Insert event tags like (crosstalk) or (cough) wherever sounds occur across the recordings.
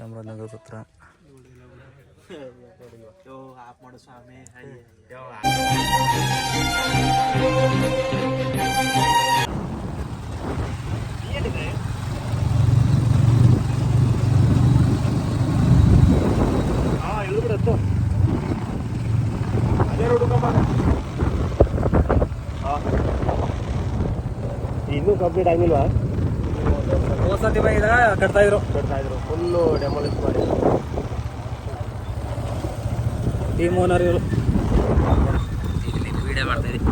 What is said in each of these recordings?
ಚಾಮರಾಜನಗರದ ಹತ್ರ. ಇನ್ನೂ ಕಂಪ್ಲೀಟ್ ಆಗಿಲ್ವಾ? ಹೋಸತಿ ಇದಾಗ ಕಟ್ತಾ ಇದ್ರು? ಕಟ್ತಾ ಇದ್ರು. ಫುಲ್ಲು ಡೆಮಾಲಿಷ್ ಮಾಡಿ ಟೀಮ್ ಓನರ್ ಇವರು. ಇಲ್ಲಿ ವಿಡಿಯೋ ಮಾಡ್ತಾ ಇದ್ದೀವಿ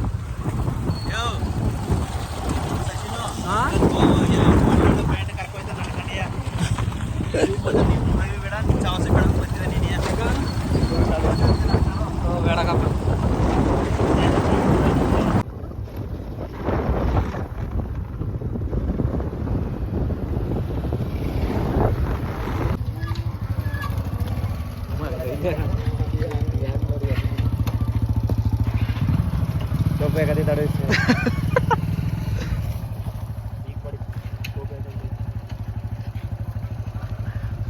(laughs)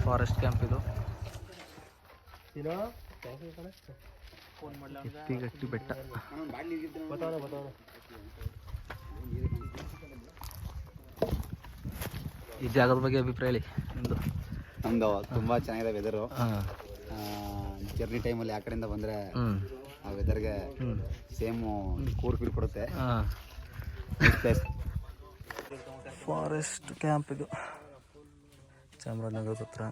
ಫಾರೆಸ್ಟ್ ಕ್ಯಾಂಪ್ ಇದು. ಫೋನ್ ಮಾಡ್ಲ ಗಟ್ಟಿ ಬೆಟ್ಟ. ಈ ಜಾಗದ ಬಗ್ಗೆ ಅಭಿಪ್ರಾಯ ಹೇಳಿ ನಿಮ್ದು. ನಮ್ದು ತುಂಬಾ ಚೆನ್ನಾಗಿದೆ ವೆದರು ಜರ್ನಿ ಟೈಮಲ್ಲಿ ಆ ಕಡೆಯಿಂದ ಬಂದ್ರೆ ಆ ವೆದರ್ಗೆ ಸೇಮ್ ಕೂರ್ ಫೀಲ್ ಕೊಡುತ್ತೆ. ಪ್ಲೇಸ್ ಫಾರೆಸ್ಟ್ ಕ್ಯಾಂಪ್ ಇದು. ಚಾಮರಾಜನಗರ ಹತ್ರ.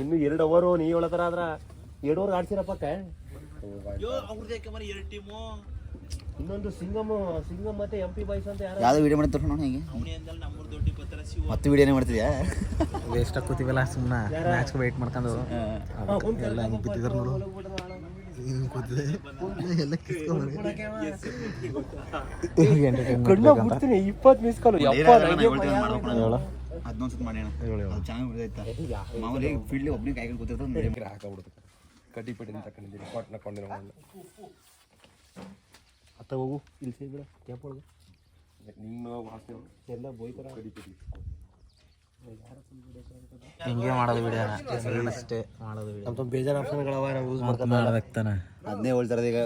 ಇನ್ನು ಎರಡು ಅವರು ನೀ ಹೇಳತರ ಆದ್ರ ಎರಡು ಓವರ್ ಆಡ್ಸಿರಪ್ಪ ಎರಡು ಟೀಮು ಇನ್ನೊಂದು ಸಿಂಗಮ್ ಸಿಂಗಮ್ ಮತ್ತೆ ಎಂ ಪಿ ಬಾಯ್ಸ್ ಅಂತ ಯಾರು ಯಾವ್ದು ವಿಡಿಯೋ ಮಾಡಿ ತೋರ್ಸೋಣ ಹೇಗೆ. ಮತ್ತೆ ವಿಡಿಯೋನೇ ಮಾಡ್ತಿದ್ಯಾ? ವೇಸ್ಟ್ ಕೂತೀವಲ್ಲ ಸುಮ್ಮನೆ ಮ್ಯಾಚ್ಗೆ ವೆಯ್ಟ್ ಮಾಡ್ಕೊಂಡು ಎಲ್ಲ ಹಿಂಗೆ ಬಿದ್ದಿದ್ರು ನೋಡು. ಹಿಂಗೆ ಕೂತಿದೆ. ಎಲ್ಲ ಕಣ್ಣ ಬಿಡ್ತೀನಿ ಇಪ್ಪತ್ತು ಮಿಸ್ ಕಾಲು ಅದನ್ನೊಂದ್ಸತಿ ಮಾಡೋಣ ಅದು ಚೆನ್ನಾಗಿ ಆಯ್ತಾ? ಮಾಮೂಲಿ ಫೀಲ್ಡ್ ಒಬ್ಬನಿಗೆ ಕಾಯ್ಕೊಂಡು ಕೂತಿರ್ತದೆ ಹಾಕಬಿಡ್ತು ಕಡ್ಡಿ ಪಟ್ಟಿ ತಕೊಂಡಿದ್ದೀನಿ ಕೊಟ್ಟು ನಕೊಂಡಿರೋ ಅತ್ತ ಹೋಗು ಇಲ್ಲಿ ಸೇರಿ ಬಿಡ ಕ್ಯಾಂಪ್ ಒಳಗೆ ನಿಮ್ಮ ವಾಸನೆ ಎಲ್ಲ ಬೋಯ್ತಾರ ಕಡಿ ಪಟ್ಟಿ ಹಿಂಗೆ ಮಾಡೋದು ವಿಡಿಯೋನ ಅಷ್ಟೇ ಮಾಡೋದು ವಿಡಿಯೋ ನಮ್ಮ ಬೇಜಾರು ಆಪ್ಷನ್ಗಳವ ನಾವು ಯೂಸ್ ಮಾಡ್ಕೊಂಡು ಮಾಡೋದಕ್ತಾನೆ ಅದನ್ನೇ ಹೇಳ್ತಾರದು ಈಗ